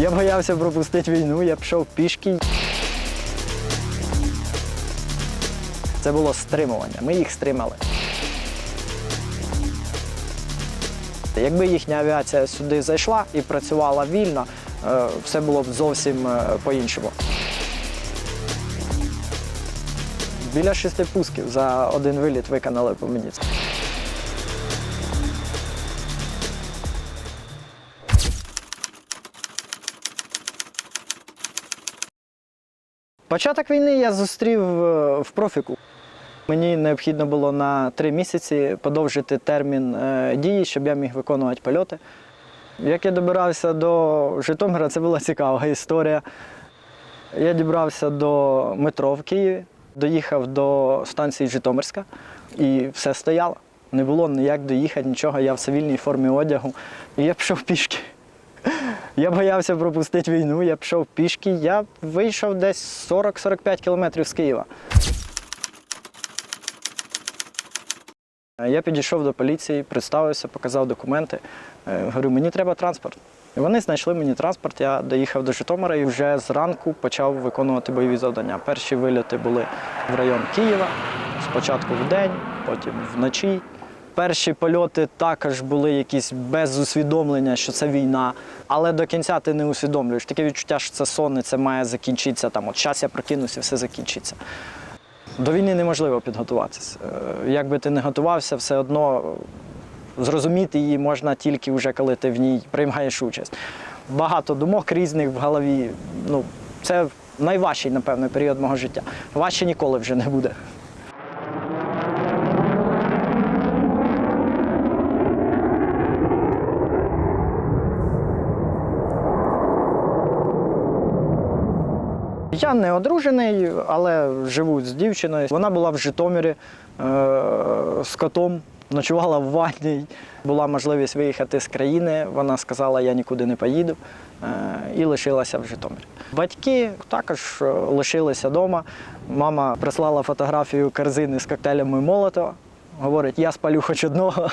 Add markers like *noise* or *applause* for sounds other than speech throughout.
Я боявся пропустити війну, я пішов пішки. Це було стримування. Ми їх стримали. Якби їхня авіація сюди зайшла і працювала вільно, е, все було б зовсім е, по-іншому. Біля шести пусків за один виліт виконали по мені. Початок війни я зустрів е, в профіку. Мені необхідно було на три місяці подовжити термін е, дії, щоб я міг виконувати польоти. Як я добирався до Житомира, це була цікава історія. Я дібрався до метро в Києві, доїхав до станції Житомирська і все стояло. Не було ніяк доїхати, нічого. Я в цивільній формі одягу. І я пішов пішки. Я боявся пропустити війну, я пішов пішки. Я вийшов десь 40-45 кілометрів з Києва. Я підійшов до поліції, представився, показав документи. Е, Говорю, мені треба транспорт. І вони знайшли мені транспорт. Я доїхав до Житомира і вже зранку почав виконувати бойові завдання. Перші вильоти були в район Києва, спочатку в день, потім вночі. Перші польоти також були якісь без усвідомлення, що це війна, але до кінця ти не усвідомлюєш. Таке відчуття, що це сон, і це має закінчитися. Там, от час я прокинуся, все закінчиться. До війни неможливо підготуватися. Е, Як би ти не готувався, все одно зрозуміти її можна тільки вже коли ти в ній приймаєш участь. Багато думок різних в голові. Ну, це найважчий, напевно, період мого життя. Важче ніколи вже не буде. Я не одружений, але живу з дівчиною. Вона була в Житомирі е, з котом, ночувала в ванні. Була можливість виїхати з країни. Вона сказала, я нікуди не поїду е, і лишилася в Житомирі. Батьки також е, лишилися вдома. Мама прислала фотографію корзини з коктейлями Молотова. Говорить, я спалю хоч одного.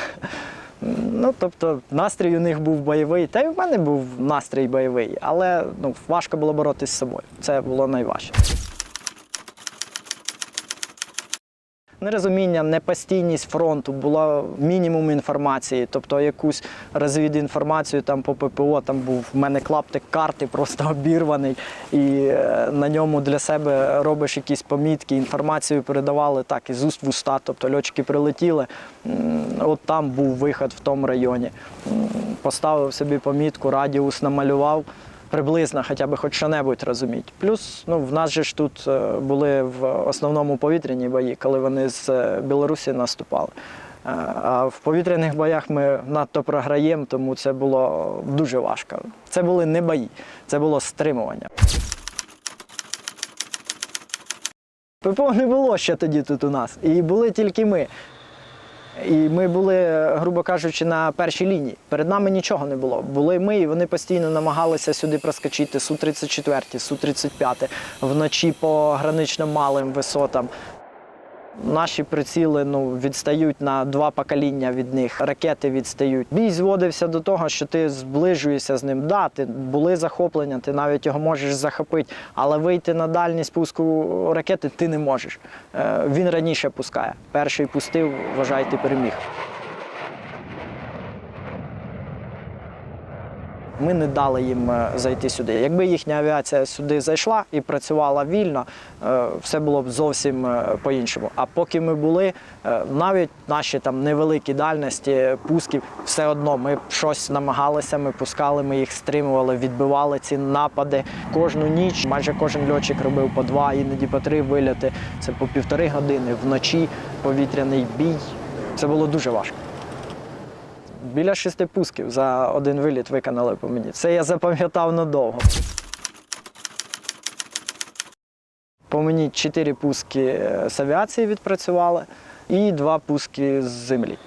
Ну, тобто настрій у них був бойовий, та й в мене був настрій бойовий, але ну, важко було боротися з собою. Це було найважче. Нерозуміння, непостійність фронту, було мінімум інформації, тобто якусь розвідінформацію там по ППО, там був в мене клаптик карти, просто *laughs* обірваний, і е, на ньому для себе робиш якісь помітки, інформацію передавали так із уст в уста, тобто льотчики прилетіли, от там був виход в тому районі. Поставив собі помітку, радіус намалював приблизно хоча б хоч що-небудь розуміти. Плюс ну, в нас же ж тут е, були в основному повітряні бої, коли вони з е, Білорусі наступали. Е, А в повітряних боях ми надто програємо, тому це було дуже важко. Це були не бої, це було стримування. ППО не було ще тоді тут у нас, і були тільки ми. І ми були, грубо кажучи, на першій лінії. Перед нами нічого не було. Були ми, і вони постійно намагалися сюди проскочити Су-34, Су-35, вночі по гранично малим висотам. Наші приціли ну, відстають на два покоління від них, ракети відстають. Бій зводився до того, що ти зближуєшся з ним. Да, ти були захоплення, ти навіть його можеш захопити, але вийти на дальність пуску ракети ти не можеш. Е, Він раніше пускає. Перший пустив, вважай, ти переміг. Ми не дали їм е, зайти сюди. Якби їхня авіація сюди зайшла і працювала вільно, е, все було б зовсім е, по-іншому. А поки ми були, навіть наші там невеликі дальності пусків, все одно ми щось намагалися, ми пускали, ми їх стримували, відбивали ці напади. Кожну ніч майже кожен льотчик робив по два, іноді по три вильоти. Це по півтори години вночі, повітряний бій. Це було дуже важко. Біля шести пусків за один виліт виконали по мені. Це я запам'ятав надовго. По мені чотири пуски з авіації відпрацювали і два пуски з землі.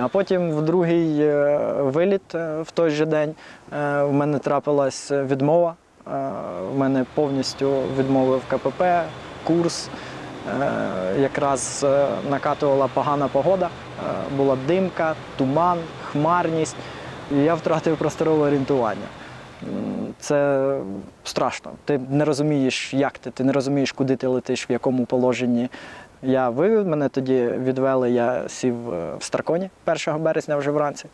А потім в другий е, виліт е, в той же день е, в мене трапилась відмова. В мене повністю відмовив КПП, курс. Якраз накатувала погана погода, була димка, туман, хмарність. Я втратив просторове орієнтування. Це страшно. Ти не розумієш, як ти, ти не розумієш, куди ти летиш, в якому положенні. Я вивів, мене тоді відвели, я сів е, в Старконі 1 березня вже вранці.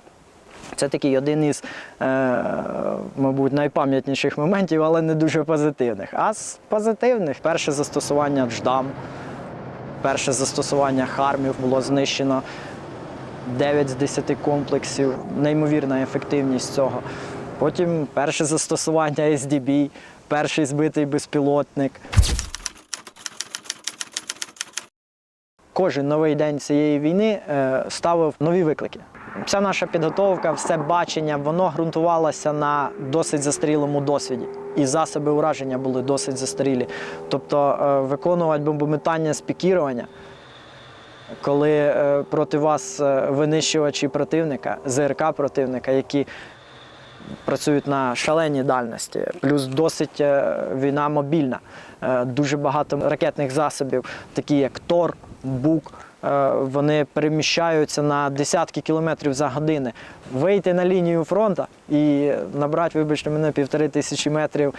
Це такий один із, е, мабуть, найпам'ятніших моментів, але не дуже позитивних. А з позитивних перше застосування дждам, перше застосування хармів було знищено 9 з 10 комплексів, неймовірна ефективність цього. Потім перше застосування SDB, перший збитий безпілотник. Кожен новий день цієї війни е, ставив нові виклики. Вся наша підготовка, все бачення, воно ґрунтувалося на досить застарілому досвіді. І засоби ураження були досить застарілі. Тобто е, виконувати бомбометання з пікірування, коли е, проти вас е, винищувачі противника, ЗРК противника, які працюють на шаленій дальності, плюс досить е, війна мобільна. Дуже багато ракетних засобів, такі як Тор, Бук. Вони переміщаються на десятки кілометрів за години. Вийти на лінію фронту і набрати, вибачте мене, півтори тисячі метрів,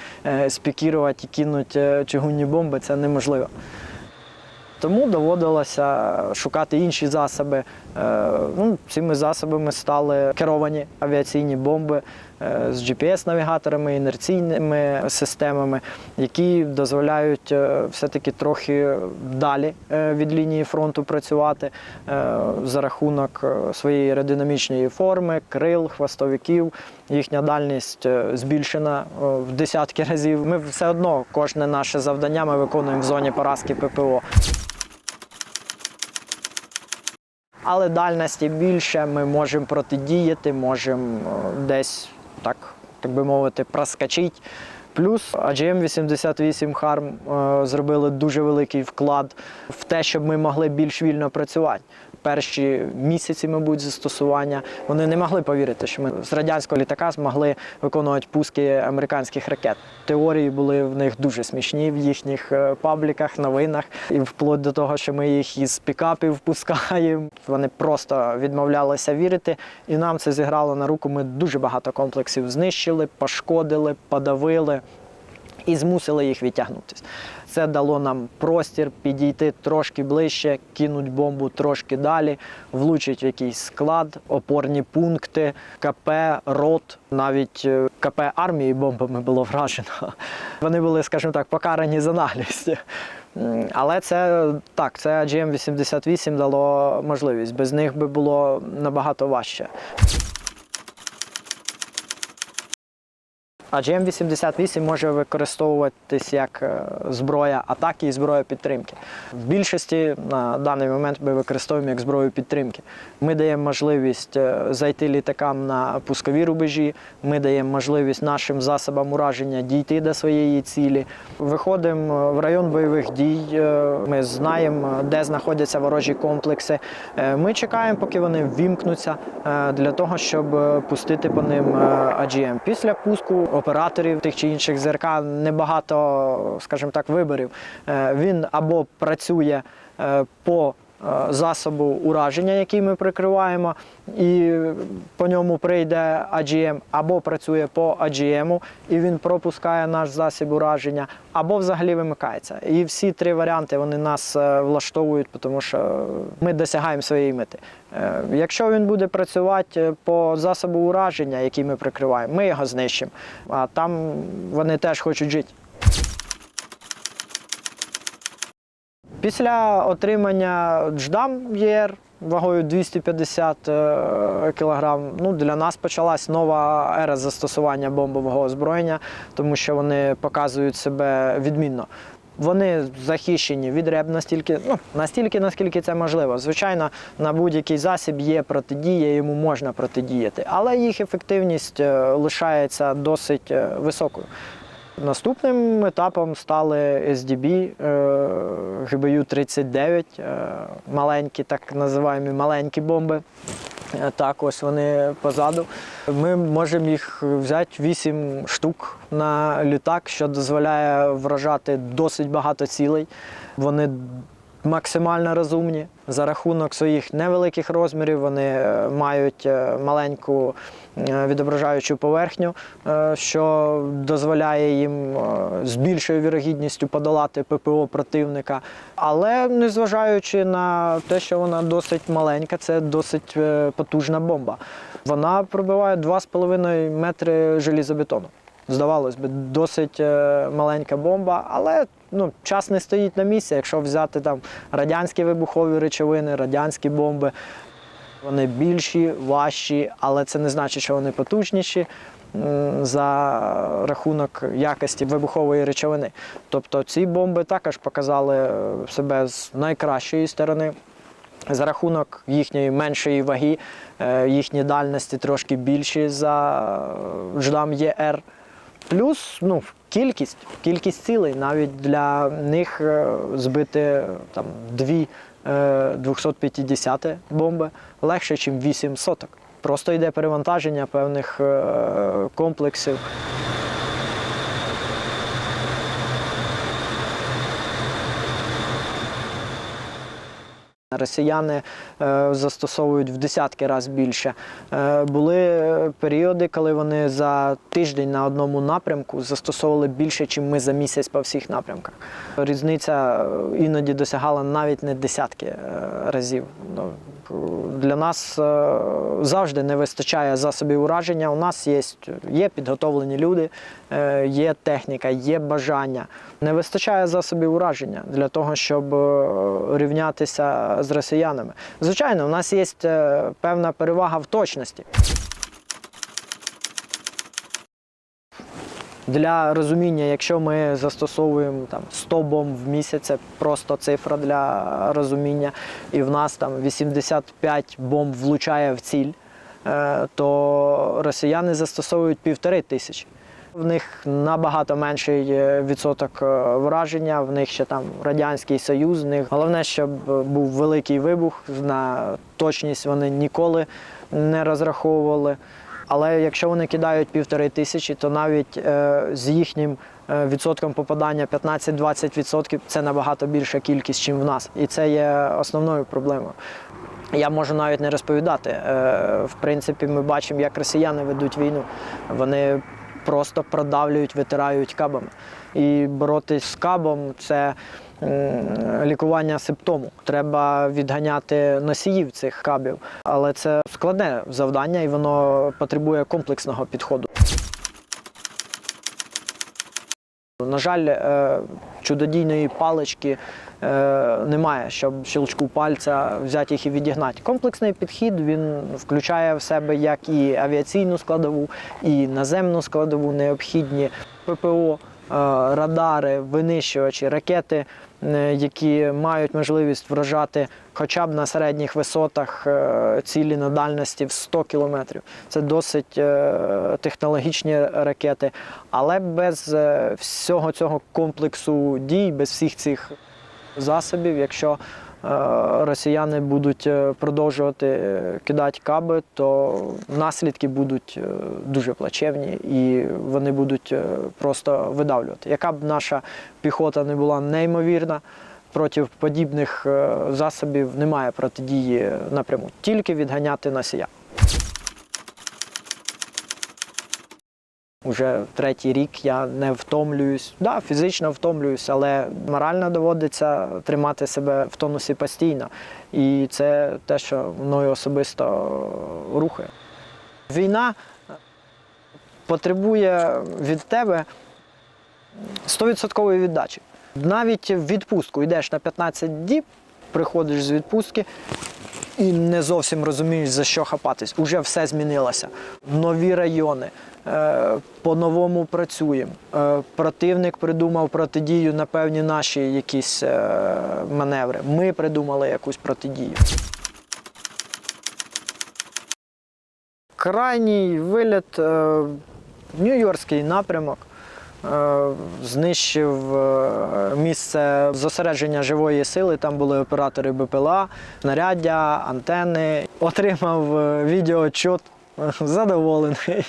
спікірувати і кинути чугунні бомби це неможливо. Тому доводилося шукати інші засоби. Е, Ну, цими засобами стали керовані авіаційні бомби е, з GPS-навігаторами, інерційними системами, які дозволяють е, все-таки трохи далі від лінії фронту працювати за рахунок своєї аеродинамічної форми, крил, хвостовиків. Їхня дальність збільшена в десятки разів. Ми все одно кожне наше завдання ми виконуємо в зоні поразки ППО. Але дальності більше, ми можемо протидіяти, можемо е, десь так, так би мовити, проскочити. Плюс AGM 88 Harm зробили дуже великий вклад в те, щоб ми могли більш вільно працювати. Перші місяці, мабуть, застосування вони не могли повірити, що ми з радянського літака змогли виконувати пуски американських ракет. Теорії були в них дуже смішні в їхніх е, пабліках, новинах, і вплоть до того, що ми їх із пікапів пускаємо. Вони просто відмовлялися вірити, і нам це зіграло на руку. Ми дуже багато комплексів знищили, пошкодили, подавили і змусили їх відтягнутися. Це дало нам простір підійти трошки ближче, кинуть бомбу трошки далі, влучить в якийсь склад, опорні пункти, КП, рот, навіть е, КП армії бомбами було вражено. Вони були, скажімо так, покарані за наглість. Але це так, це AGM 88 дало можливість. Без них би було набагато важче. А GM88 може використовуватись як е, зброя атаки і зброя підтримки. В більшості на даний момент ми використовуємо як зброю підтримки. Ми даємо можливість е, зайти літакам на пускові рубежі, ми даємо можливість нашим засобам ураження дійти до своєї цілі. Виходимо в район бойових дій, е, ми знаємо, де знаходяться ворожі комплекси. Е, Ми чекаємо, поки вони ввімкнуться е, для того, щоб е, пустити по ним е, Після пуску операторів тих чи інших ЗРК небагато, скажімо так, виборів. Е, Він або працює е, по засобу ураження, який ми прикриваємо, і по ньому прийде AGM, або працює по AGM, і він пропускає наш засіб ураження, або взагалі вимикається. І всі три варіанти вони нас е, влаштовують, тому що ми досягаємо своєї мети. Е, Якщо він буде працювати по засобу ураження, який ми прикриваємо, ми його знищимо. А там вони теж хочуть жити. Після отримання дждам ЄР вагою 250 кг, ну, для нас почалась нова ера застосування бомбового озброєння, тому що вони показують себе відмінно. Вони захищені від реб настільки, ну, настільки, наскільки це можливо. Звичайно, на будь-який засіб є протидія, йому можна протидіяти, але їх ефективність е, лишається досить е, високою. Наступним етапом стали SDB, ГБЮ-39, е, маленькі, так називаємо маленькі бомби. Е, Так, ось вони позаду. Ми можемо їх взяти 8 штук на літак, що дозволяє вражати досить багато цілей. Вони максимально розумні. За рахунок своїх невеликих розмірів вони е, мають е, маленьку е, відображаючу поверхню, що дозволяє їм з більшою вірогідністю подолати ППО противника. Але незважаючи на те, що вона досить маленька, це досить потужна бомба. Вона пробиває 2,5 метри желізобетону. Здавалось би, досить е, маленька бомба, але ну, час не стоїть на місці. Якщо взяти там радянські вибухові речовини, радянські бомби, вони більші, важчі, але це не значить, що вони потужніші за рахунок якості вибухової речовини. Тобто ці бомби також показали е, себе з найкращої сторони. За рахунок їхньої меншої ваги, е, їхні дальності трошки більші за ждам ЄР. Плюс ну, кількість, кількість цілей. Навіть для них е, збити там, дві е, 250 бомби легше, ніж 8 соток. Просто йде перевантаження певних е, комплексів. Росіяни е, застосовують в десятки разів більше. Е, були періоди, коли вони за тиждень на одному напрямку застосовували більше, ніж ми за місяць по всіх напрямках. Різниця е, іноді досягала навіть не десятки разів. Ну, Для нас завжди не вистачає засобів ураження. У нас є, є підготовлені люди, є техніка, є бажання. Не вистачає засобів ураження для того, щоб е, рівнятися з росіянами. Звичайно, у нас є е, певна перевага в точності. Для розуміння, якщо ми застосовуємо там 100 бомб в місяць, просто цифра для розуміння, і в нас там 85 бомб влучає в ціль, е, то росіяни застосовують півтори тисячі. В них набагато менший е, відсоток е, враження, в них ще там Радянський Союз. В них головне, щоб е, був великий вибух. На точність вони ніколи не розраховували. Але якщо вони кидають півтори тисячі, то навіть е, з їхнім відсотком попадання 15-20% це набагато більша кількість, ніж в нас. І це є основною проблемою. Я можу навіть не розповідати. Е, в принципі, ми бачимо, як росіяни ведуть війну. Вони просто продавлюють, витирають кабами. І боротись з кабом це лікування симптому. Треба відганяти носіїв цих кабів. Але це складне завдання і воно потребує комплексного підходу. На жаль, е, чудодійної палички е, немає, щоб щелчку пальця взяти їх і відігнати. Комплексний підхід він включає в себе як і авіаційну складову, і наземну складову, необхідні ППО, е, радари, винищувачі, ракети, які мають можливість вражати хоча б на середніх висотах е, цілі на дальності в 100 кілометрів. Це досить е, технологічні ракети, але без е, всього цього комплексу дій, без всіх цих засобів, якщо росіяни будуть продовжувати кидати каби, то наслідки будуть дуже плачевні і вони будуть просто видавлювати. Яка б наша піхота не була неймовірна, проти подібних е, засобів немає протидії напряму, тільки відганяти носія. Уже третій рік я не втомлююсь. Да, фізично втомлююсь, але морально доводиться тримати себе в тонусі постійно. І це те, що мною особисто рухає. Війна потребує від тебе 100% віддачі. Навіть в відпустку йдеш на 15 діб, приходиш з відпустки і не зовсім розумієш, за що хапатись. Уже все змінилося. Нові райони. е, По-новому працюємо. Е, Противник придумав протидію на певні наші якісь е, маневри. Ми придумали якусь протидію. Крайній виліт Нью-Йоркський напрямок. Е, Знищив е, місце зосередження живої сили. Там були оператори БПЛА, снаряддя, антени. Отримав е, відеоотчет, *laughs* задоволений.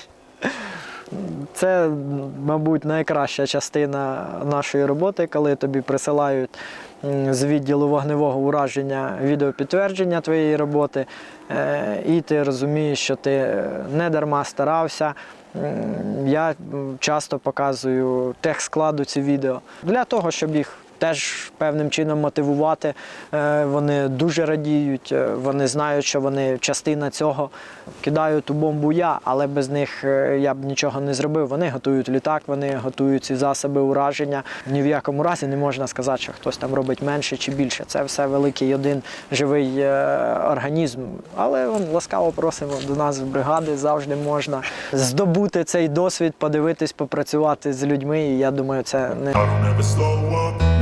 Це, мабуть, найкраща частина нашої роботи, коли тобі присилають з відділу вогневого ураження відеопідтвердження твоєї роботи, і ти розумієш, що ти не дарма старався. М, Я часто показую техскладу ці відео для того, щоб їх теж певним чином мотивувати. Е, Вони дуже радіють, е, вони знають, що вони частина цього. Кидаю ту бомбу я, але без них е, я б нічого не зробив. Вони готують літак, вони готують ці засоби ураження. Ні в якому разі не можна сказати, що хтось там робить менше чи більше. Це все великий один живий організм. Але ласкаво просимо до нас в бригади, завжди можна здобути цей досвід, подивитись, попрацювати з людьми. І я думаю, це не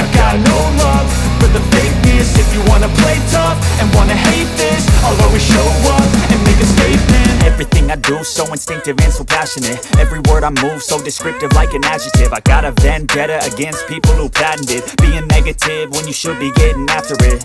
I got no love for the fakeness. If you wanna play tough and wanna hate this I'll always show up and make a statement. Everything I do so instinctive and so passionate. Every word I move so descriptive like an adjective. I got a vendetta against people who patented Being negative when you should be getting after it